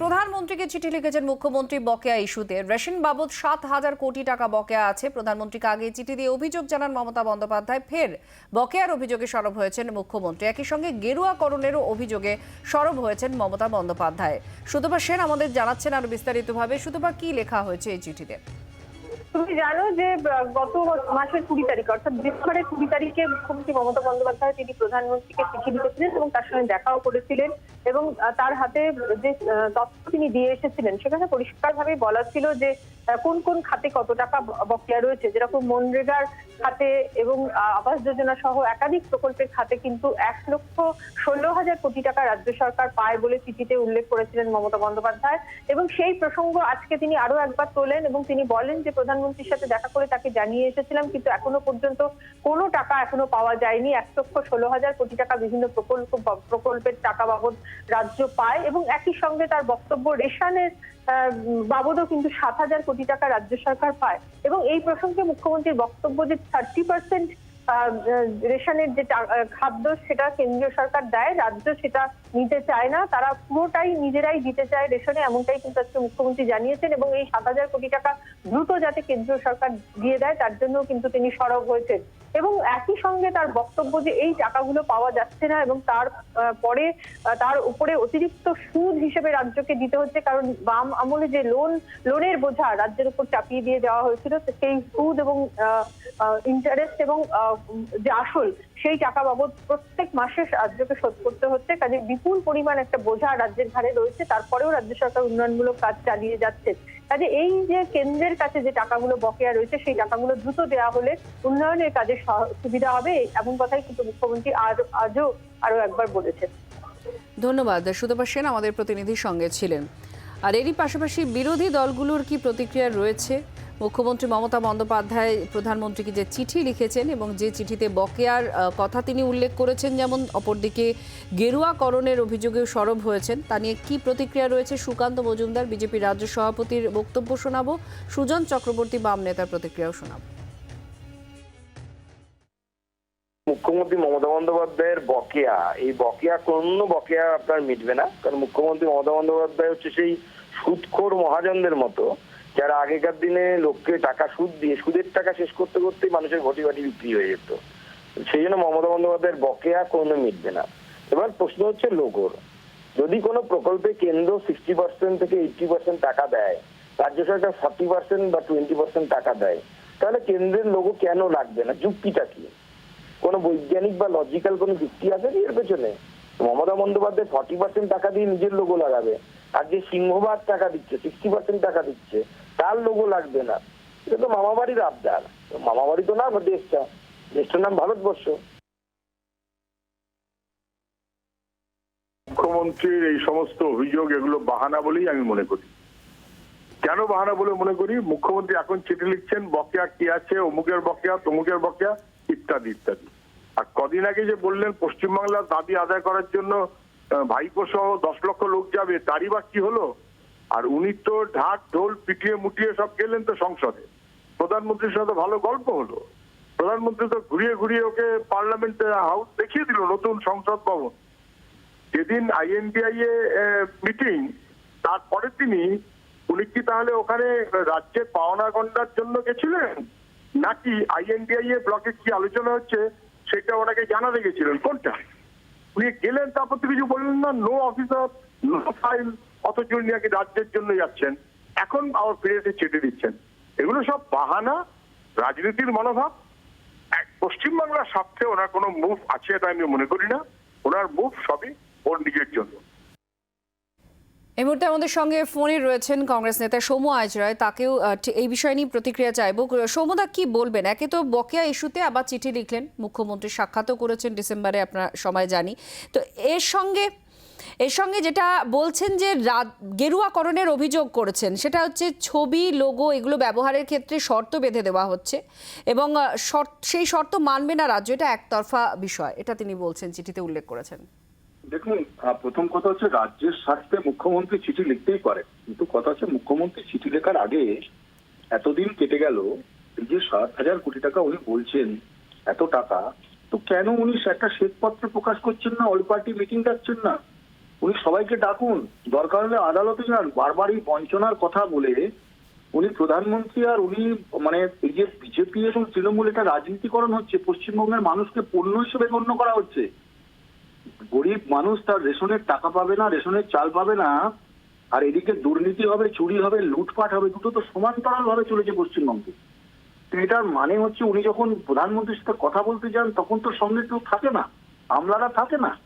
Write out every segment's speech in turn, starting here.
প্রধানমন্ত্রীকে চিঠি লিখেছেন মুখ্যমন্ত্রী বকেয়া ইস্যুতে। রেশন বাবদ সাত হাজার কোটি টাকা বকেয়া আছে। প্রধানমন্ত্রীকে আগে চিঠি দিয়ে অভিযোগ জানান মমতা বন্দ্যোপাধ্যায়। ফের বকেয়ার অভিযোগে সরব হয়েছেন মুখ্যমন্ত্রী। একই সঙ্গে গেরুয়াকরণেরও অভিযোগে সরব হয়েছেন মমতা বন্দ্যোপাধ্যায়। সুতপা সেন আমাদের জানাচ্ছেন আরও বিস্তারিতভাবে। সুতপা কি লেখা হয়েছে এই চিঠিতে? তুমি জানো যে গত মাসের কুড়ি তারিখ, অর্থাৎ ডিসেম্বরের কুড়ি তারিখে মুখ্যমন্ত্রী মমতা বন্দ্যোপাধ্যায় তিনি প্রধানমন্ত্রীকে চিঠি লিখেছিলেন এবং তার সঙ্গে দেখাও করেছিলেন এবং তার হাতে যে তথ্য তিনি দিয়ে এসেছিলেন সেখানে পরিষ্কারভাবে বলা ছিল যে কোন কোন খাতে কত টাকা বকেয়া রয়েছে। যেরকম মনরেগার খাতে এবং আবাস যোজনা সহ একাধিক প্রকল্পের খাতে কিন্তু এক লক্ষ ষোলো হাজার কোটি টাকা রাজ্য সরকার পায় বলে চিঠিতে উল্লেখ করেছিলেন মমতা বন্দ্যোপাধ্যায় এবং সেই প্রসঙ্গ আজকে তিনি আরও একবার তোলেন এবং তিনি বলেন যে প্রধানমন্ত্রীর সাথে দেখা করে তাকে জানিয়ে এসেছিলাম, কিন্তু এখনও পর্যন্ত কোনো টাকা এখনও পাওয়া যায়নি। এক লক্ষ ষোলো হাজার কোটি টাকা বিভিন্ন প্রকল্প, প্রকল্পের টাকা বাবদ রাজ্য পায় এবং একই সঙ্গে তার বক্তব্য রেশনের বাবদও কিন্তু সাত হাজার কোটি টাকা রাজ্য সরকার পায়। এবং এই প্রসঙ্গে মুখ্যমন্ত্রীর বক্তব্য যে থার্টি পার্সেন্ট রেশনের যে খাদ্য সেটা কেন্দ্রীয় সরকার দেয়, রাজ্য সেটা নিতে চায় না, তারা পুরোটাই নিজেরাই দিতে চায় রেশনে, এমনটাই কিন্তু আজকে মুখ্যমন্ত্রী জানিয়েছেন এবং এই সাত হাজার কোটি টাকা দ্রুত যাতে কেন্দ্রীয় সরকার দিয়ে দেয়, তার জন্য কিন্তু তিনি সরব হয়েছেন। এবং একই সঙ্গে তার বক্তব্য যে এই টাকাগুলো পাওয়া যাচ্ছে না এবং তার পরে তার উপরে অতিরিক্ত সুদ হিসেবে রাজ্যকে দিতে হচ্ছে, কারণ বাম আমলে যে লোন লোনের বোঝা রাজ্যের উপর চাপিয়ে দিয়ে দেওয়া হয়েছিল, সেই সুদ এবং ইন্টারেস্ট এবং যে আসল সেই টাকা বাবদ প্রত্যেক মাসে রাজ্যকে শোধ করতে হচ্ছে। কাজে বিপুল পরিমাণ একটা বোঝা রাজ্যের ঘাড়ে রয়েছে। তারপরেও রাজ্য সরকার উন্নয়নমূলক কাজ চালিয়ে যাচ্ছে। কাজে এই যে কেন্দ্রের কাছে যে টাকাগুলো বকেয়া রয়েছে, সেই টাকাগুলো দ্রুত দেওয়া হলে উন্নয়নের কাজে সুবিধা হবে এমন কথাই কিন্তু মুখ্যমন্ত্রী আর আজও আরও একবার বলেছেন। ধন্যবাদ। সুতপা সেন আমাদের প্রতিনিধির সঙ্গে ছিলেন। আর এরই পাশাপাশি বিরোধী দলগুলোর কি প্রতিক্রিয়া রয়েছে? মুখ্যমন্ত্রী মমতা বন্দ্যোপাধ্যায় প্রধানমন্ত্রীকে যে চিঠি লিখেছেন এবং যে চিঠিতে বকেয়ার কথা তিনি উল্লেখ করেছেন, যেমন অপরদিকে গেরুয়াকরণের অভিযোগেও সরব হয়েছেন। তা নিয়ে কী প্রতিক্রিয়া রয়েছে? সুকান্ত মজুমদার, বিজেপি রাজ্য সভাপতির বক্তব্য শোনাবো। সুজন চক্রবর্তী, বাম নেতার প্রতিক্রিয়াও শোনাবো। মুখ্যমন্ত্রী মমতা বন্দ্যোপাধ্যায়ের বকেয়া। এই বকেয়া কোনো বকেয়া আপনার মিটবে না। কারণ মুখ্যমন্ত্রী মমতা বন্দ্যোপাধ্যায় হচ্ছে সেই সুদখোর মহাজনদের মতো। যারা আগেকার দিনে লোককে টাকা সুদ দিয়ে, সুদের টাকা শেষ করতে করতেই মানুষের ঘটি বাটি বিক্রি হয়ে যেত। সেই জন্য মমতা বন্দ্যোপাধ্যায়ের বকেয়া কোনো মিটবে না। এবার প্রশ্ন হচ্ছে লোগোর যদি কোনো প্রকল্পে কেন্দ্র সিক্সটি পার্সেন্ট থেকে এইটটি পার্সেন্ট টাকা দেয়, রাজ্য সরকার ফর্টি পার্সেন্ট বা টোয়েন্টি পার্সেন্ট টাকা দেয়, তাহলে কেন্দ্রের লোগো কেন লাগবে না? যুক্তিটা কি? কোনো বৈজ্ঞানিক বা লজিক্যাল কোনো যুক্তি আছে কি এর পেছনে? মমতা বন্দ্যোপাধ্যায় ফর্টি পার্সেন্ট টাকা দিয়ে নিজের লোগো লাগাবে। আর যে সিংহবাদ টাকা দিচ্ছে সিক্সটি পার্সেন্ট টাকা দিচ্ছে, তার লোগো লাগবে না। এটা তো মামা বাড়ির আবদার। তো মামা বাড়ি তো না দেশটা। দেশটার নাম ভারতবর্ষ। মুখ্যমন্ত্রীর এই সমস্ত অভিযোগ, এগুলো বাহানা বলেই আমি মনে করি। কেন বাহানা বলে মনে করি? মুখ্যমন্ত্রী এখন চিঠি লিখছেন, বকেয়া কি আছে, অমুকের বকেয়া, তমুকের বকেয়া, ইত্যাদি ইত্যাদি। আর কদিন আগে যে বললেন, পশ্চিমবাংলার দাবি আদায় করার জন্য ভাইপো সহ দশ লক্ষ লোক যাবে, তারই বা কি হলো? আর উনি তো ঢাক, ঢোল, পিটিয়ে মুটিয়ে সব গেলেন তো সংসদে। প্রধানমন্ত্রীর সাথে ভালো গল্প হলো। প্রধানমন্ত্রী তো ঘুরিয়ে ঘুরিয়ে ওকে পার্লামেন্টে হাউস দেখিয়ে দিল, নতুন সংসদ ভবন। যেদিন আইএনডিআই এ মিটিং তারপরের তিনি, উনি কি তাহলে ওখানে রাজ্যের পাওনা গন্ডার জন্য গেছিলেন? নাকি আইএনডিআই এ ব্লকে কি আলোচনা হচ্ছে? সেটা ওনাকে জানাতে গেছিলেন। কোনটা? উনি গেলেন, তারপর তো কিছু বললেন না নো অফিসার নো ফাইল অথচ উনি রাজ্যের জন্য যাচ্ছেন। এখন আবার ফিরে এসে চেটে দিচ্ছেন। এগুলো সব বাহানা, রাজনীতির মনোভাব। পশ্চিমবাংলার স্বার্থে ওনার কোনো মুভ আছে এটা আমি মনে করি না। ওনার মুভ সবই এই মুহূর্তে আমাদের সঙ্গে ফোনে রয়েছেন কংগ্রেস নেতা সৌম্য আইচরায় তাকেও এই বিষয় নিয়ে প্রতিক্রিয়া চাইব। সৌম্যদা কি বলবেন? একে তো বকেয়া ইস্যুতে আবার চিঠি লিখলেন। মুখ্যমন্ত্রী সাক্ষাৎও করেছেন ডিসেম্বরে, আপনার সময় জানি। তো এর সঙ্গে এর সঙ্গে যেটা বলছেন যে গেরুয়াকরণের অভিযোগ করেছেন, সেটা হচ্ছে ছবি, লোগো এগুলো ব্যবহারের ক্ষেত্রে শর্ত বেঁধে দেওয়া হচ্ছে এবং সেই শর্ত মানবে না রাজ্য। এটা একতরফা বিষয়। এটা তিনি বলছেন, চিঠিতে উল্লেখ করেছেন। দেখুন প্রথম কথা হচ্ছে রাজ্যের স্বার্থে মুখ্যমন্ত্রী চিঠি লিখতেই পারে। কিন্তু কথা হচ্ছে মুখ্যমন্ত্রী চিঠি লেখার আগে এতদিন কেটে গেল, এই যে সাত হাজার কোটি টাকা উনি বলছেন, এত টাকা, তো কেন উনি একটা শ্বেতপত্র প্রকাশ করছেন না, অল পার্টি মিটিং ডাকছেন না? উনি সবাইকে ডাকুন, দরকার হলে আদালতে যান। বারবার এই বঞ্চনার কথা বলে উনি প্রধানমন্ত্রী আর উনি মানে এই যে বিজেপি এবং তৃণমূল, এটা রাজনীতিকরণ হচ্ছে, পশ্চিমবঙ্গের মানুষকে পণ্য হিসেবে গণ্য করা হচ্ছে। গরিব মানুষ তার রেশনের টাকা পাবে না, রেশনের চাল পাবে না, আর এদিকে দুর্নীতি হবে, চুরি হবে, লুটপাট হবে, দুটো তো সমান্তরাল ভাবে চলেছে পশ্চিমবঙ্গে। এটার মানে হচ্ছে উনি যখন প্রধানমন্ত্রীর সাথে কথা বলতে যান, তখন তো সঙ্গে কেউ থাকে না, আমলারা থাকে না।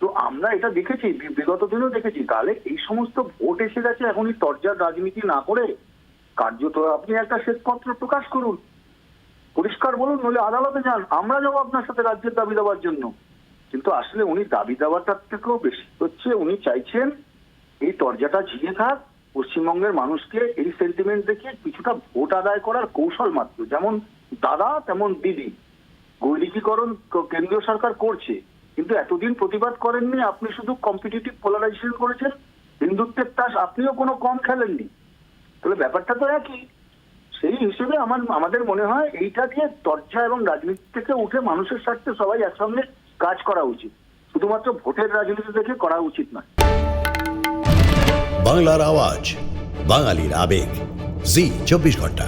তো আমরা এটা দেখেছি বিগত দিনেও দেখেছি। তাহলে এই সমস্ত ভোট এসে গেছে এখনই তর্জার রাজনীতি না করে কার্যত আপনি একটা শ্বেতপত্র প্রকাশ করুন। পরিষ্কার বলুন, নইলে আদালতে যান। আমরা যাব আপনার সাথে রাজ্যের দাবি দেওয়ার জন্য। কিন্তু আসলে উনি দাবি দেওয়াটার থেকেও বেশি হচ্ছে, উনি চাইছেন এই তর্জাটা ঝিয়ে থাক, পশ্চিমবঙ্গের মানুষকে এই সেন্টিমেন্ট দেখে কিছুটা ভোট আদায় করার কৌশল মাত্র, যেমন দাদা, তেমন দিদি। গৈরিকীকরণ কেন্দ্রীয় সরকার করছে, কিন্তু এতদিন প্রতিবাদ করেননি, আপনি শুধু কম্পিটিটিভ পোলারাইজেশন করেছেন, হিন্দুত্বের তাস আপনিও কোনো কম খেলেননি। তাহলে ব্যাপারটা তো একই। সেই হিসেবে আমার, আমাদের মনে হয় এইটা দিয়ে দরজা এবং রাজনীতি থেকে উঠে মানুষের স্বার্থে সবাই একসঙ্গে কাজ করা উচিত। শুধুমাত্র ভোটের রাজনীতি থেকে করা উচিত নয়। বাংলার আওয়াজ, বাঙালির আবেগ। জি, চব্বিশ ঘণ্টা।